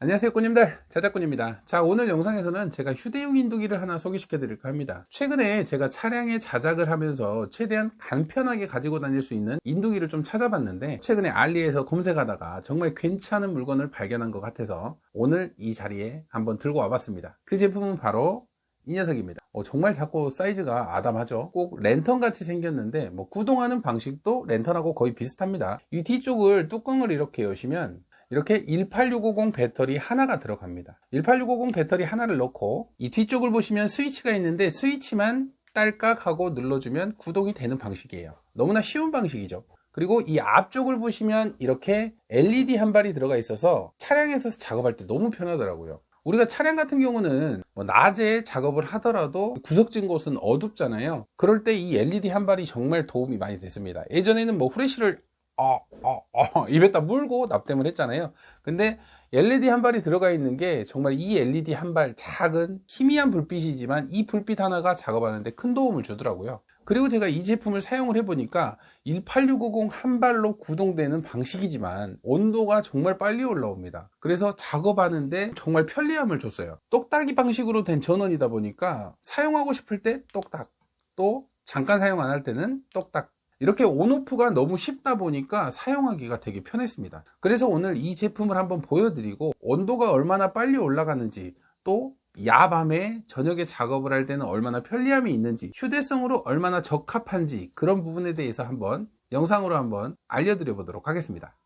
안녕하세요 꾸님들. 자작꾼입니다. 자 오늘 영상에서는 제가 휴대용 인두기를 하나 소개시켜 드릴까 합니다. 최근에 제가 차량에 자작을 하면서 최대한 간편하게 가지고 다닐 수 있는 인두기를 좀 찾아봤는데 최근에 알리에서 검색하다가 정말 괜찮은 물건을 발견한 것 같아서 오늘 이 자리에 한번 들고 와봤습니다. 그 제품은 바로 이 녀석입니다. 어, 정말 작고 사이즈가 아담하죠? 꼭 랜턴 같이 생겼는데 뭐 구동하는 방식도 랜턴하고 거의 비슷합니다. 이 뒤쪽을 뚜껑을 이렇게 여시면 이렇게 18650 배터리 하나가 들어갑니다. 18650 배터리 하나를 넣고 이 뒤쪽을 보시면 스위치가 있는데 스위치만 딸깍 하고 눌러주면 구동이 되는 방식이에요. 너무나 쉬운 방식이죠. 그리고 이 앞쪽을 보시면 이렇게 LED 한 발이 들어가 있어서 차량에서 작업할 때 너무 편하더라고요. 우리가 차량 같은 경우는 뭐 낮에 작업을 하더라도 구석진 곳은 어둡잖아요. 그럴 때 이 LED 한 발이 정말 도움이 많이 됐습니다. 예전에는 뭐 후레쉬를 어, 어, 어, 입에다 물고 납땜을 했잖아요. 근데 LED 한 발이 들어가 있는 게 정말 이 LED 한 발 작은 희미한 불빛이지만 이 불빛 하나가 작업하는데 큰 도움을 주더라고요. 그리고 제가 이 제품을 사용을 해보니까 18650 한 발로 구동되는 방식이지만 온도가 정말 빨리 올라옵니다. 그래서 작업하는데 정말 편리함을 줬어요. 똑딱이 방식으로 된 전원이다 보니까 사용하고 싶을 때 똑딱 또 잠깐 사용 안 할 때는 똑딱 이렇게 온오프가 너무 쉽다 보니까 사용하기가 되게 편했습니다. 그래서 오늘 이 제품을 한번 보여드리고 온도가 얼마나 빨리 올라가는지 또 야밤에 저녁에 작업을 할 때는 얼마나 편리함이 있는지 휴대성으로 얼마나 적합한지 그런 부분에 대해서 한번 영상으로 한번 알려드려 보도록 하겠습니다.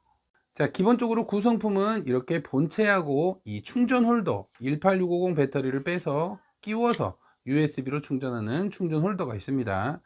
자 기본적으로 구성품은 이렇게 본체하고 이 충전 홀더 18650 배터리를 빼서 끼워서 USB로 충전하는 충전 홀더가 있습니다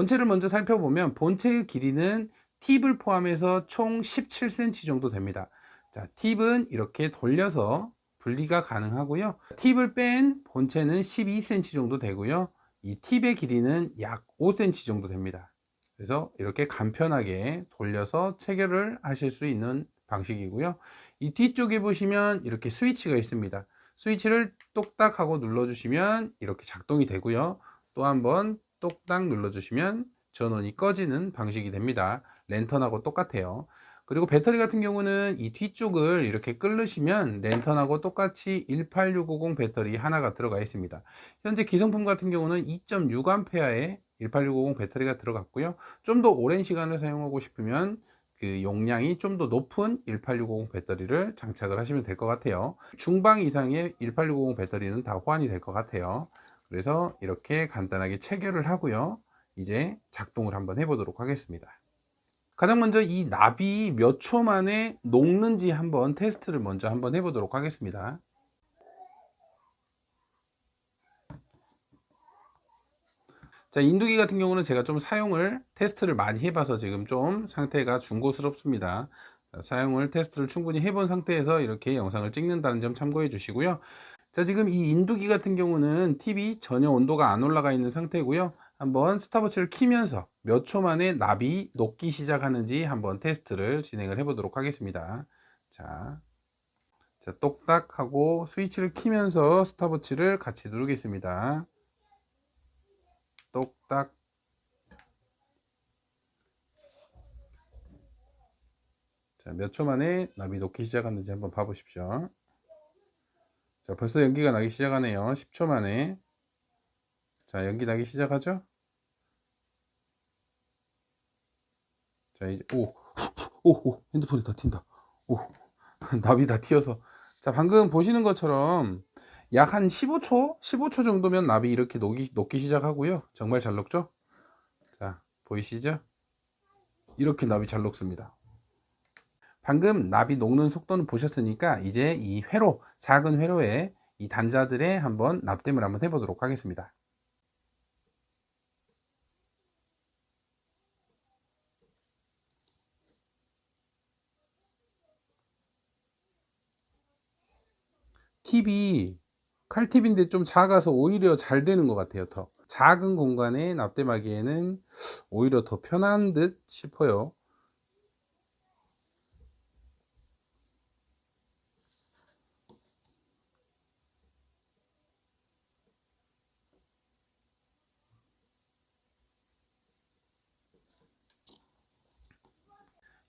본체를 먼저 살펴보면 본체의 길이는 팁을 포함해서 총 17cm 정도 됩니다. 자, 팁은 이렇게 돌려서 분리가 가능하고요. 팁을 뺀 본체는 12cm 정도 되고요. 이 팁의 길이는 약 5cm 정도 됩니다. 그래서 이렇게 간편하게 돌려서 체결을 하실 수 있는 방식이고요. 이 뒤쪽에 보시면 이렇게 스위치가 있습니다. 스위치를 똑딱 하고 눌러주시면 이렇게 작동이 되고요. 또 한번 똑딱 눌러주시면 전원이 꺼지는 방식이 됩니다. 랜턴하고 똑같아요. 그리고 배터리 같은 경우는 이 뒤쪽을 이렇게 끌으시면 랜턴하고 똑같이 18650 배터리 하나가 들어가 있습니다. 현재 기성품 같은 경우는 2.6A의 18650 배터리가 들어갔고요. 좀 더 오랜 시간을 사용하고 싶으면 그 용량이 좀 더 높은 18650 배터리를 장착을 하시면 될 것 같아요. 중방 이상의 18650 배터리는 다 호환이 될 것 같아요. 그래서 이렇게 간단하게 체결을 하고요. 이제 작동을 한번 해보도록 하겠습니다. 가장 먼저 이 나비 몇초 만에 녹는지 한번 테스트를 먼저 한번 해보도록 하겠습니다. 자, 인두기 같은 경우는 제가 좀 사용을 테스트를 많이 해봐서 지금 좀 상태가 중고스럽습니다. 사용을 테스트를 충분히 해본 상태에서 이렇게 영상을 찍는다는 점 참고해 주시고요. 자, 지금 이 인두기 같은 경우는 TV 전혀 온도가 안 올라가 있는 상태고요. 한번 스타버치를 키면서 몇 초 만에 납이 녹기 시작하는지 한번 테스트를 진행을 해 보도록 하겠습니다. 자, 자, 똑딱 하고 스위치를 키면서 스타버치를 같이 누르겠습니다. 똑딱 자, 몇 초 만에 납이 녹기 시작하는지 한번 봐보십시오. 자, 벌써 연기가 나기 시작하네요. 10초 만에. 자, 연기 나기 시작하죠? 자, 이제, 오, 오, 오, 핸드폰이 다 튄다. 오, 납이 다 튀어서. 자, 방금 보시는 것처럼 약 한 15초? 15초 정도면 납이 이렇게 녹기, 녹기 시작하고요. 정말 잘 녹죠? 자, 보이시죠? 이렇게 납이 잘 녹습니다. 방금 납이 녹는 속도는 보셨으니까 이제 이 회로, 작은 회로에 이 단자들에 한번 납땜을 한번 해보도록 하겠습니다. 팁이 칼팁인데 좀 작아서 오히려 잘 되는 것 같아요. 더 작은 공간에 납땜하기에는 오히려 더 편한 듯 싶어요.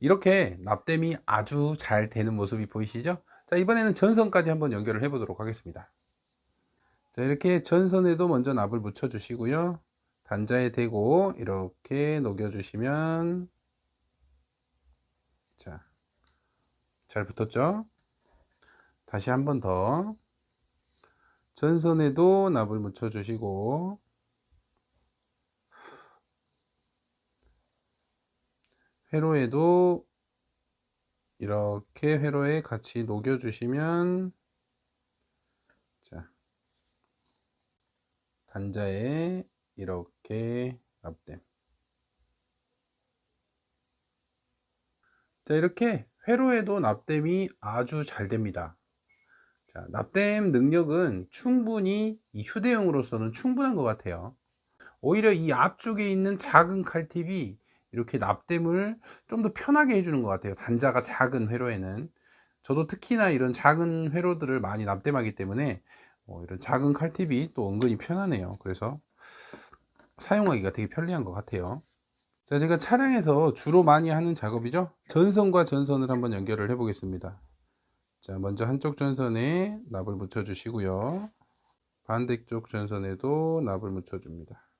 이렇게 납땜이 아주 잘 되는 모습이 보이시죠? 자, 이번에는 전선까지 한번 연결을 해 보도록 하겠습니다. 자, 이렇게 전선에도 먼저 납을 묻혀 주시고요. 단자에 대고 이렇게 녹여 주시면 자, 잘 붙었죠? 다시 한번 더 전선에도 납을 묻혀 주시고 회로에도 이렇게 회로에 같이 녹여 주시면 자 단자에 이렇게 납땜. 자 이렇게 회로에도 납땜이 아주 잘 됩니다. 자, 납땜 능력은 충분히 이 휴대용으로서는 충분한 것 같아요. 오히려 이 앞쪽에 있는 작은 칼팁이 이렇게 납땜을 좀 더 편하게 해주는 것 같아요. 단자가 작은 회로에는. 저도 특히나 이런 작은 회로들을 많이 납땜하기 때문에 어, 이런 작은 칼팁이 또 은근히 편하네요. 그래서 사용하기가 되게 편리한 것 같아요. 자, 제가 차량에서 주로 많이 하는 작업이죠. 전선과 전선을 한번 연결을 해 보겠습니다. 자, 먼저 한쪽 전선에 납을 묻혀 주시고요. 반대쪽 전선에도 납을 묻혀 줍니다.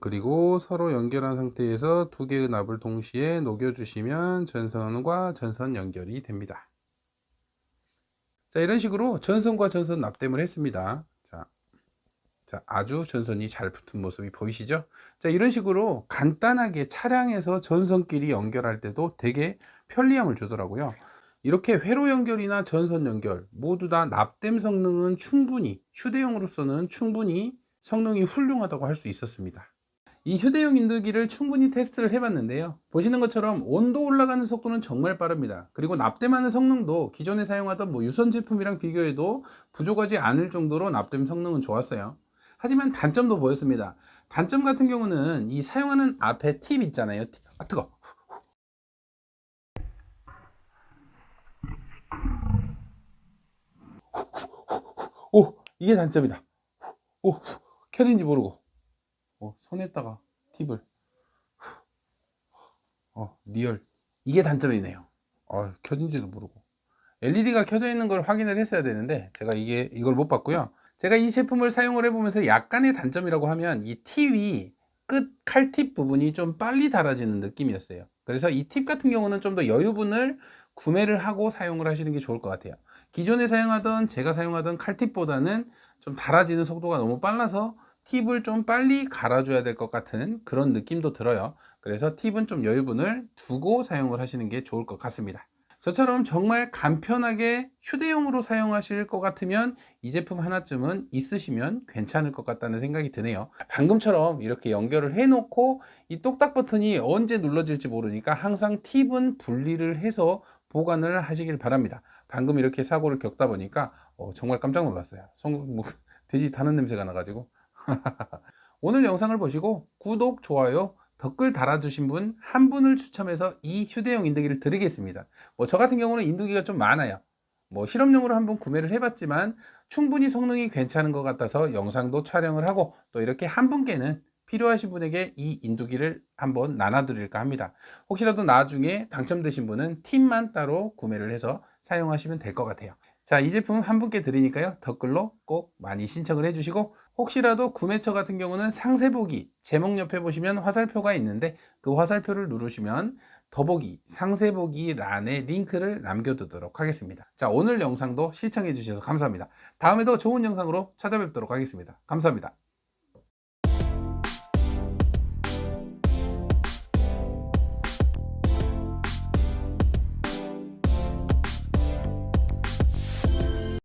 그리고 서로 연결한 상태에서 두 개의 납을 동시에 녹여주시면 전선과 전선 연결이 됩니다. 자, 이런 식으로 전선과 전선 납땜을 했습니다. 자, 자, 아주 전선이 잘 붙은 모습이 보이시죠? 자, 이런 식으로 간단하게 차량에서 전선끼리 연결할 때도 되게 편리함을 주더라고요. 이렇게 회로 연결이나 전선 연결 모두 다 납땜 성능은 충분히 휴대용으로서는 충분히 성능이 훌륭하다고 할 수 있었습니다. 이 휴대용 인두기를 충분히 테스트를 해봤는데요. 보시는 것처럼 온도 올라가는 속도는 정말 빠릅니다. 그리고 납땜하는 성능도 기존에 사용하던 뭐 유선 제품이랑 비교해도 부족하지 않을 정도로 납땜 성능은 좋았어요. 하지만 단점도 보였습니다. 단점 같은 경우는 이 사용하는 앞에 팁 있잖아요. 팁. 아 뜨거. 오 이게 단점이다. 오 켜진지 모르고. 어, 손에다가 팁을. 어, 리얼. 이게 단점이네요. 어, 켜진지도 모르고. LED가 켜져 있는 걸 확인을 했어야 되는데 제가 이게 이걸 못 봤고요. 제가 이 제품을 사용을 해보면서 약간의 단점이라고 하면 이 팁이 끝 칼팁 부분이 좀 빨리 닳아지는 느낌이었어요. 그래서 이 팁 같은 경우는 좀 더 여유분을 구매를 하고 사용을 하시는 게 좋을 것 같아요. 기존에 사용하던 제가 사용하던 칼팁보다는 좀 닳아지는 속도가 너무 빨라서 팁을 좀 빨리 갈아줘야 될 것 같은 그런 느낌도 들어요. 그래서 팁은 좀 여유분을 두고 사용을 하시는 게 좋을 것 같습니다. 저처럼 정말 간편하게 휴대용으로 사용하실 것 같으면 이 제품 하나쯤은 있으시면 괜찮을 것 같다는 생각이 드네요. 방금처럼 이렇게 연결을 해놓고 이 똑딱 버튼이 언제 눌러질지 모르니까 항상 팁은 분리를 해서 보관을 하시길 바랍니다. 방금 이렇게 사고를 겪다 보니까 어, 정말 깜짝 놀랐어요. 성, 뭐, 돼지 타는 냄새가 나가지고 오늘 영상을 보시고 구독, 좋아요, 댓글 달아주신 분 한 분을 추첨해서 이 휴대용 인두기를 드리겠습니다. 뭐 저 같은 경우는 인두기가 좀 많아요. 뭐 실험용으로 한번 구매를 해봤지만 충분히 성능이 괜찮은 것 같아서 영상도 촬영을 하고 또 이렇게 한 분께는 필요하신 분에게 이 인두기를 한번 나눠드릴까 합니다. 혹시라도 나중에 당첨되신 분은 팁만 따로 구매를 해서 사용하시면 될 것 같아요. 자, 이 제품 한 분께 드리니까요. 댓글로 꼭 많이 신청을 해주시고 혹시라도 구매처 같은 경우는 상세 보기 제목 옆에 보시면 화살표가 있는데 그 화살표를 누르시면 더보기 상세 보기 란에 링크를 남겨두도록 하겠습니다. 자, 오늘 영상도 시청해 주셔서 감사합니다. 다음에도 좋은 영상으로 찾아뵙도록 하겠습니다. 감사합니다.